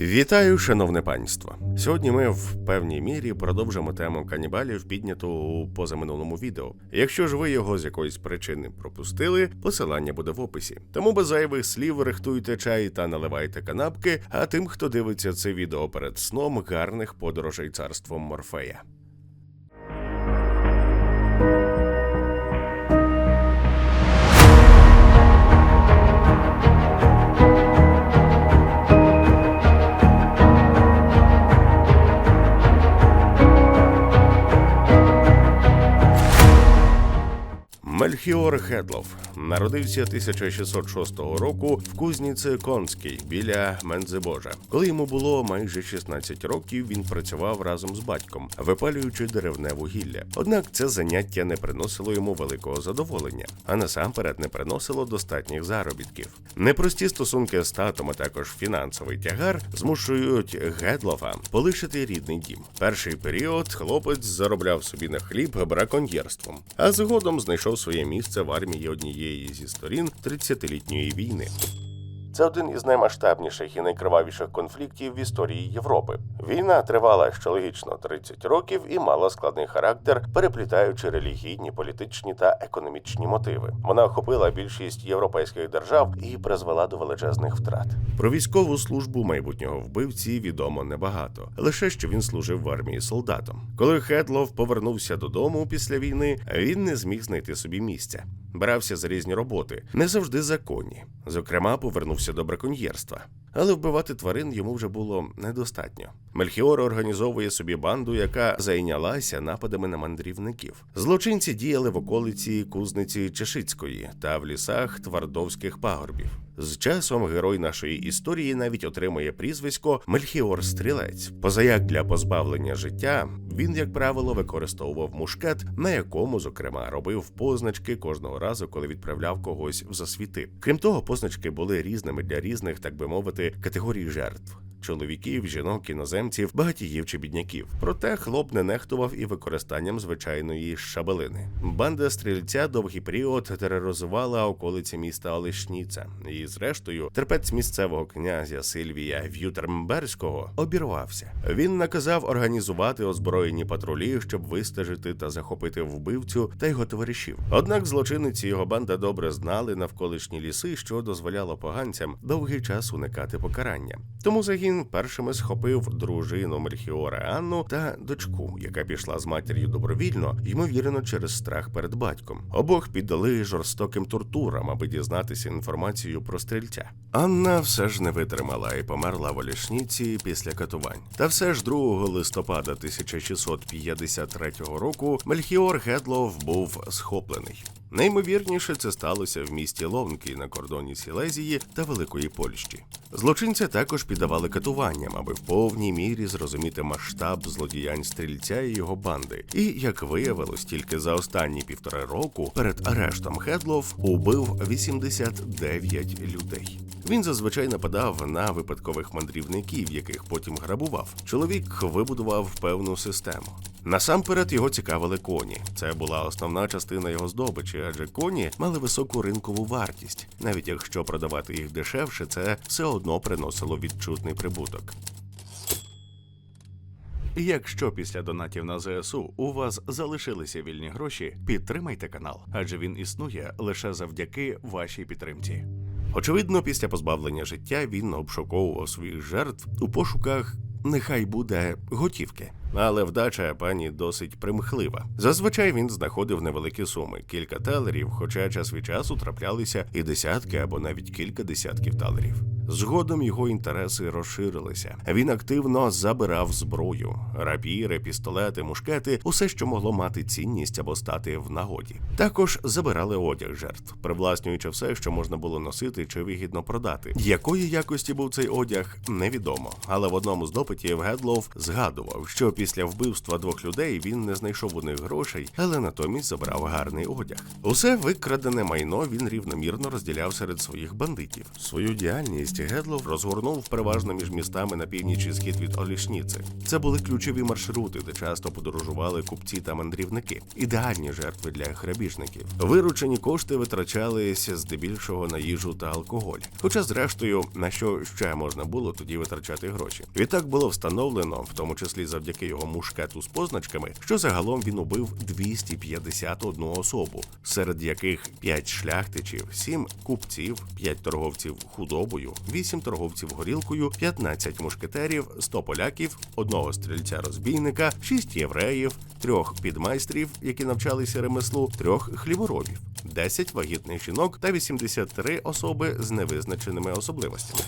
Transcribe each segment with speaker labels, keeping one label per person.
Speaker 1: Вітаю, шановне панство. Сьогодні ми в певній мірі продовжимо тему канібалів, підняту у позаминулому відео. Якщо ж ви його з якоїсь причини пропустили, посилання буде в описі. Тому без зайвих слів рихтуйте чай та наливайте канапки. А тим, хто дивиться це відео перед сном, гарних подорожей царством Морфея. Мельхіор Хедлов народився 1606 року в Кузніце Конській біля Мензебожа. Коли йому було майже 16 років, він працював разом з батьком, випалюючи деревне вугілля. Однак це заняття не приносило йому великого задоволення, а насамперед не приносило достатніх заробітків. Непрості стосунки з татом, а також фінансовий тягар змушують Гедлофа полишити рідний дім. Перший період хлопець заробляв собі на хліб браконьєрством, а згодом знайшов своє місце в армії однієї зі сторін 30-літньої війни. Це один із наймасштабніших і найкривавіших конфліктів в історії Європи. Війна тривала що логічно 30 років і мала складний характер, переплітаючи релігійні, політичні та економічні мотиви. Вона охопила більшість європейських держав і призвела до величезних втрат. Про військову службу майбутнього вбивці відомо небагато, лише що він служив в армії солдатом. Коли Хедлов повернувся додому після війни, він не зміг знайти собі місця. Брався за різні роботи, не завжди законні. Зокрема, повернувся до браконьєрства. Але вбивати тварин йому вже було недостатньо. Мельхіор організовує собі банду, яка зайнялася нападами на мандрівників. Злочинці діяли в околиці Кузниці Чешицької та в лісах Твардовських пагорбів. З часом герой нашої історії навіть отримує прізвисько Мельхіор Стрілець. Позаяк для позбавлення життя він, як правило, використовував мушкет, на якому, зокрема, робив позначки кожного разу, коли відправляв когось в засвіти. Крім того, позначки були різними для різних, так би мовити, категорій жертв. Чоловіків, жінок, іноземців, багатіїв чи бідняків. Проте хлоп не нехтував і використанням звичайної шабелини. Банда стрільця довгий період тероризувала околиці міста Олешніця, і, зрештою, терпець місцевого князя Сильвія В'ютермберського обірвався. Він наказав організувати озброєні патрулі, щоб вистежити та захопити вбивцю та його товаришів. Однак злочинниці його банда добре знали навколишні ліси, що дозволяло поганцям довгий час уникати покарання. Тому загін першими схопив дружину Мельхіора Анну та дочку, яка пішла з матір'ю добровільно, ймовірно, через страх перед батьком. Обох піддали жорстоким тортурам, аби дізнатися інформацію про стрільця. Анна все ж не витримала і померла в Олішніці після катувань. Та все ж 2 листопада 1653 року Мельхіор Гедлов був схоплений. Найімовірніше це сталося в місті Лонки на кордоні Сілезії та Великої Польщі. Злочинця також піддавали катуванням, аби в повній мірі зрозуміти масштаб злодіянь стрільця і його банди. І як виявилось, тільки за останні півтора року перед арештом Хедлов убив 89 людей. Він зазвичай нападав на випадкових мандрівників, яких потім грабував. Чоловік вибудував певну систему. Насамперед його цікавили коні. Це була основна частина його здобичі, адже коні мали високу ринкову вартість. Навіть якщо продавати їх дешевше, це все одно приносило відчутний прибуток. Якщо після донатів на ЗСУ у вас залишилися вільні гроші, підтримайте канал, адже він існує лише завдяки вашій підтримці. Очевидно, після позбавлення життя він обшуковував своїх жертв у пошуках нехай буде готівки. Але вдача пані досить примхлива. Зазвичай він знаходив невеликі суми, кілька талерів, хоча час від часу траплялися і десятки або навіть кілька десятків талерів. Згодом його інтереси розширилися. Він активно забирав зброю, рапіри, пістолети, мушкети, усе, що могло мати цінність або стати в нагоді. Також забирали одяг жертв, привласнюючи все, що можна було носити чи вигідно продати. Якої якості був цей одяг, невідомо. Але в одному з допитів Гедлов згадував, що після вбивства двох людей він не знайшов у них грошей, але натомість забрав гарний одяг. Усе викрадене майно він рівномірно розділяв серед своїх бандитів. Свою діяльність смерті Гедлов розгорнув переважно між містами на північ і схід від Олішніци. Це були ключові маршрути, де часто подорожували купці та мандрівники, ідеальні жертви для грабіжників. Виручені кошти витрачалися здебільшого на їжу та алкоголь. Хоча, зрештою, на що ще можна було тоді витрачати гроші. Відтак було встановлено, в тому числі завдяки його мушкету з позначками, що загалом він убив 251 особу, серед яких 5 шляхтичів, 7 купців, 5 торговців худобою, 8 торговців горілкою, 15 мушкетерів, 100 поляків, одного стрільця розбійника, 6 євреїв, трьох підмайстрів, які навчалися ремеслу, трьох хліворобів, 10 вагітних жінок та 83 особи з невизначеними особливостями.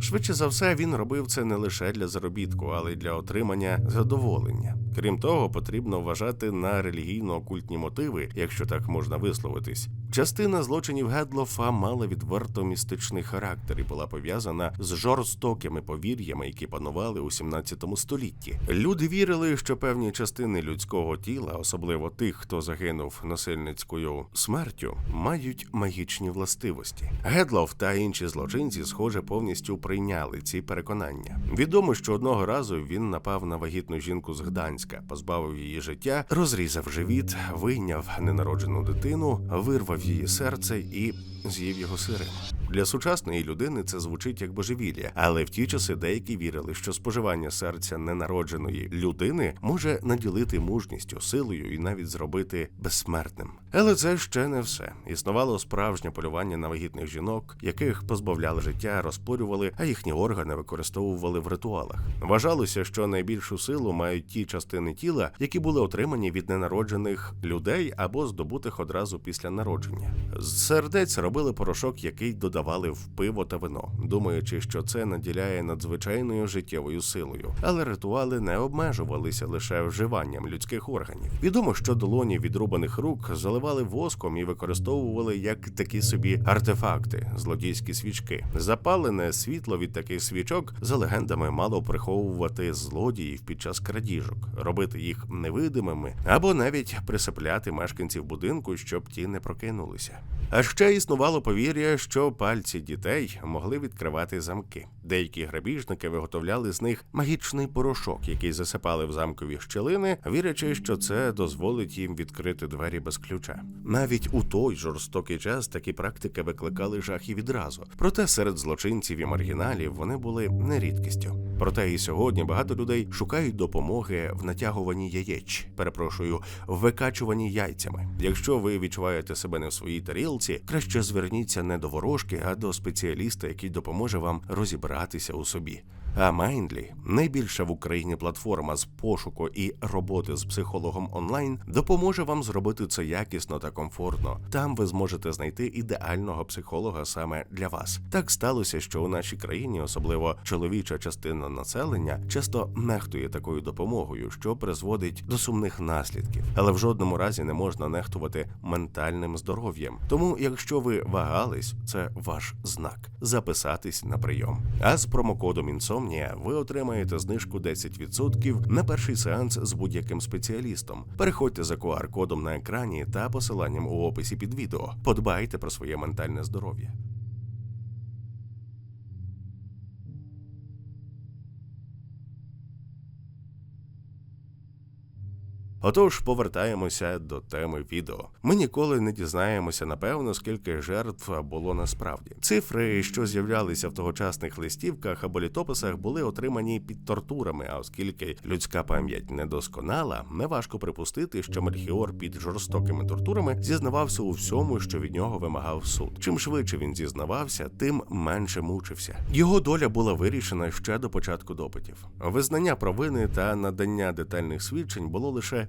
Speaker 1: Швидше за все, він робив це не лише для заробітку, але й для отримання задоволення. Крім того, потрібно вважати на релігійно-окультні мотиви, якщо так можна висловитись. Частина злочинів Гедлофа мала відверто містичний характер і була пов'язана з жорстокими повір'ями, які панували у 17 столітті. Люди вірили, що певні частини людського тіла, особливо тих, хто загинув насильницькою смертю, мають магічні властивості. Гедлов та інші злочинці, схоже, повністю прийняли ці переконання. Відомо, що одного разу він напав на вагітну жінку з Гданська, позбавив її життя, розрізав живіт, вийняв ненароджену дитину, вирвав її серце і з'їв його сирим. Для сучасної людини це звучить як божевілля, але в ті часи деякі вірили, що споживання серця ненародженої людини може наділити мужністю, силою і навіть зробити безсмертним. Але це ще не все. Існувало справжнє полювання на вагітних жінок, яких позбавляли життя, розпорювали, а їхні органи використовували в ритуалах. Вважалося, що найбільшу силу мають ті частини тіла, які були отримані від ненароджених людей або здобутих одразу після народження. З сердець робили порошок, який додавали в пиво та вино, думаючи, що це наділяє надзвичайною життєвою силою. Але ритуали не обмежувалися лише вживанням людських органів. Відомо, що долоні відрубаних рук заливали воском і використовували як такі собі артефакти, злодійські свічки. Запалене світло від таких свічок за легендами мало приховувати злодіїв під час крадіжок, робити їх невидимими або навіть присипляти мешканців будинку, щоб ті не прокинулися. А ще існувало повір'я, що пальці дітей могли відкривати замки. Деякі грабіжники виготовляли з них магічний порошок, який засипали в замкові щелини, вірячи, що це дозволить їм відкрити двері без ключа. Навіть у той жорстокий час такі практики викликали жах і відразу. Проте серед злочинців і маргіналів вони були не рідкістю. Проте і сьогодні багато людей шукають допомоги в натягуванні яєч. Перепрошую, в викачуванні яйцями. Якщо ви відчуваєте себе не в своїй тарілці, краще зверніться не до ворожки, а до спеціаліста, який допоможе вам розібратися у собі. А Mindly – найбільша в Україні платформа з пошуку і роботи з психологом онлайн, допоможе вам зробити це якісно та комфортно. Там ви зможете знайти ідеального психолога саме для вас. Так сталося, що у нашій країні, особливо чоловіча частина населення, часто нехтує такою допомогою, що призводить до сумних наслідків. Але в жодному разі не можна нехтувати ментальним здоров'ям. Тому, якщо ви вагались, це ваш знак записатись на прийом. А з промокодом Інсомнія ви отримаєте знижку 10% на перший сеанс з будь-яким спеціалістом. Переходьте за QR-кодом на екрані та посиланням у описі під відео. Подбайте про своє ментальне здоров'я. Отож, повертаємося до теми відео. Ми ніколи не дізнаємося напевно, скільки жертв було насправді. Цифри, що з'являлися в тогочасних листівках або літописах, були отримані під тортурами. А оскільки людська пам'ять недосконала, неважко припустити, що Мельхіор під жорстокими тортурами зізнавався у всьому, що від нього вимагав суд. Чим швидше він зізнавався, тим менше мучився. Його доля була вирішена ще до початку допитів. Визнання провини та надання детальних свідчень було лише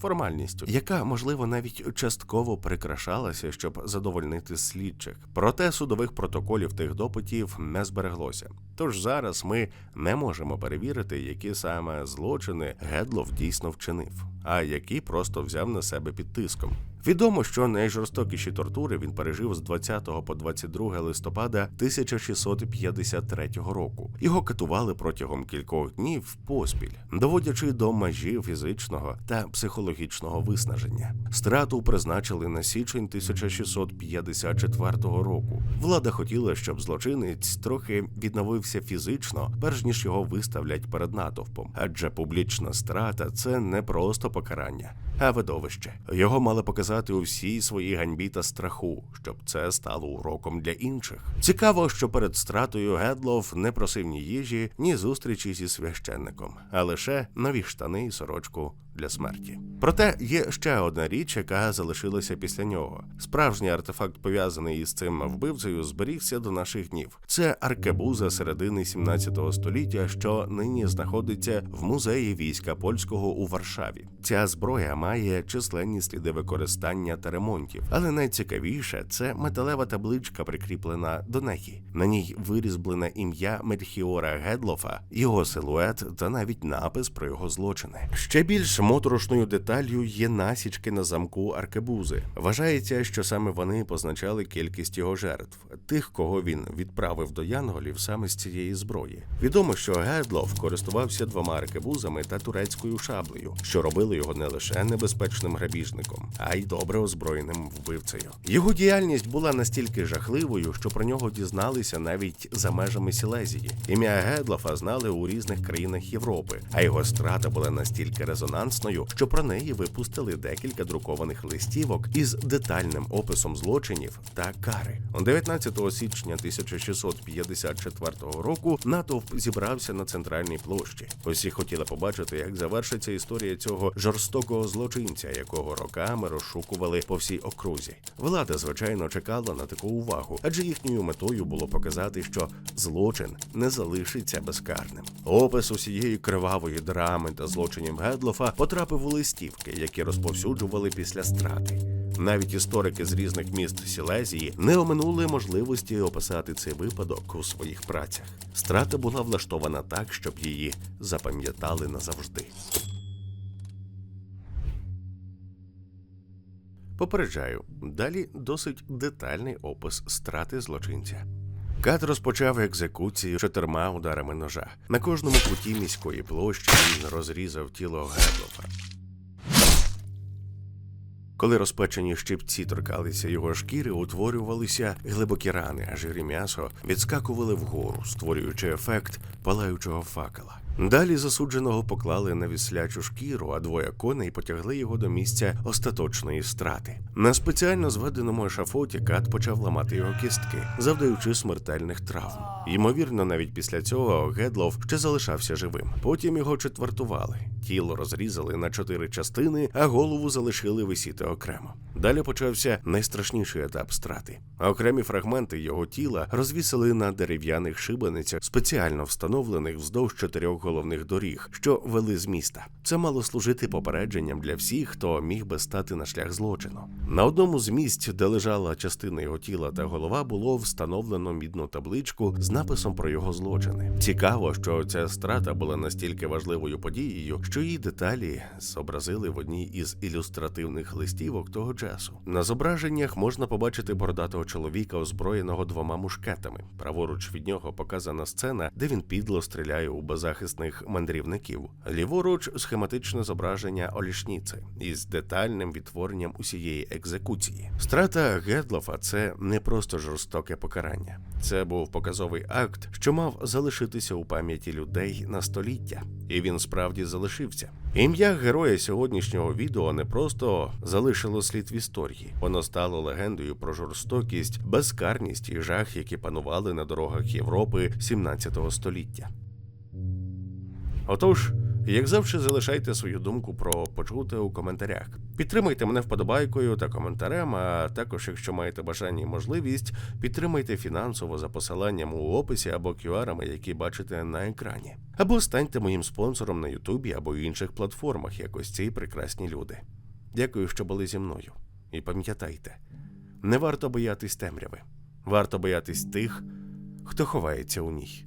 Speaker 1: формальністю, яка можливо навіть частково прикрашалася, щоб задовольнити слідчих. Проте судових протоколів тих допитів не збереглося. Тож зараз ми не можемо перевірити, які саме злочини Гедлов дійсно вчинив, а які просто взяв на себе під тиском. Відомо, що найжорстокіші тортури він пережив з 20 по 22 листопада 1653 року. Його катували протягом кількох днів поспіль, доводячи до межі фізичного та психологічного психологічного виснаження. Страту призначили на січень 1654 року. Влада хотіла, щоб злочинець трохи відновився фізично, перш ніж його виставлять перед натовпом. Адже публічна страта це не просто покарання, а видовище. Його мали показати у всій своїй ганьбі та страху, щоб це стало уроком для інших. Цікаво, що перед стратою Гедлов не просив ні їжі, ні зустрічі зі священником, а лише нові штани і сорочку для смерті. Проте є ще одна річ, яка залишилася після нього. Справжній артефакт, пов'язаний із цим вбивцею, зберігся до наших днів. Це аркебуза середини 17 століття, що нині знаходиться в музеї війська польського у Варшаві. Ця зброя має численні сліди використання та ремонтів, але найцікавіше це металева табличка, прикріплена до неї. На ній вирізблене ім'я Мельхіора Гедлофа, його силует та навіть напис про його злочини. Ще більш моторошною деталлю є насічки на замку аркебузи. Вважається, що саме вони позначали кількість його жертв, тих, кого він відправив до янголів саме з цієї зброї. Відомо, що Гедлов користувався двома аркебузами та турецькою шаблею, що робили його не лише небезпечним грабіжником, а й добре озброєним вбивцею. Його діяльність була настільки жахливою, що про нього дізналися навіть за межами Сілезії. Ім'я Гедлофа знали у різних країнах Європи, а його страта була настільки резонансною, що про неї випустили декілька друкованих листівок із детальним описом злочинів та кари. 19 січня 1654 року натовп зібрався на центральній площі. Усі хотіли побачити, як завершиться історія цього жорстокого злочинця, якого роками розшукували по всій окрузі. Влада, звичайно, чекала на таку увагу, адже їхньою метою було показати, що злочин не залишиться безкарним. Опис усієї кривавої драми та злочинів Гедлофа потрапив у листівки, які розповсюджували після страти. Навіть історики з різних міст Сілезії не оминули можливості описати цей випадок у своїх працях. Страта була влаштована так, щоб її запам'ятали назавжди. Попереджаю, далі досить детальний опис страти злочинця. Кат розпочав екзекуцію чотирма ударами ножа. На кожному куті міської площі він розрізав тіло Гедлофа. Коли розпечені щипці торкалися його шкіри, утворювалися глибокі рани, а жирі м'ясо відскакували вгору, створюючи ефект палаючого факела. Далі засудженого поклали на віслячу шкіру, а двоє коней потягли його до місця остаточної страти. На спеціально зведеному ешафоті кат почав ламати його кістки, завдаючи смертельних травм. Ймовірно, навіть після цього Гедлов ще залишався живим. Потім його четвертували. Тіло розрізали на чотири частини, а голову залишили висіти окремо. Далі почався найстрашніший етап страти. Окремі фрагменти його тіла розвісили на дерев'яних шибеницях, спеціально встановлених вздовж чотирьох головних доріг, що вели з міста. Це мало служити попередженням для всіх, хто міг би стати на шлях злочину. На одному з місць, де лежала частина його тіла та голова, було встановлено мідну табличку з написом про його злочини. Цікаво, що ця страта була настільки важливою подією, що її деталі зобразили в одній із ілюстративних листівок того часу. На зображеннях можна побачити бородатого чоловіка, озброєного двома мушкетами. Праворуч від нього показана сцена, де він підло стріляє у беззахисних мандрівників. Ліворуч схематичне зображення Олішніци із детальним відтворенням усієї екзекуції. Страта Гедлофа це не просто жорстоке покарання. Це був показовий акт, що мав залишитися у пам'яті людей на століття, і він справді залишився. Ім'я героя сьогоднішнього відео не просто залишило слід в історії, воно стало легендою про жорстокість, безкарність і жах, які панували на дорогах Європи 17 століття. Отож, як завжди, залишайте свою думку про почуте у коментарях. Підтримайте мене вподобайкою та коментарем. А також, якщо маєте бажання і можливість, підтримайте фінансово за посиланням у описі або QR-ами, які бачите на екрані. Або станьте моїм спонсором на Ютубі або інших платформах, як ось ці прекрасні люди. Дякую, що були зі мною. І пам'ятайте, не варто боятись темряви, варто боятись тих, хто ховається у ній.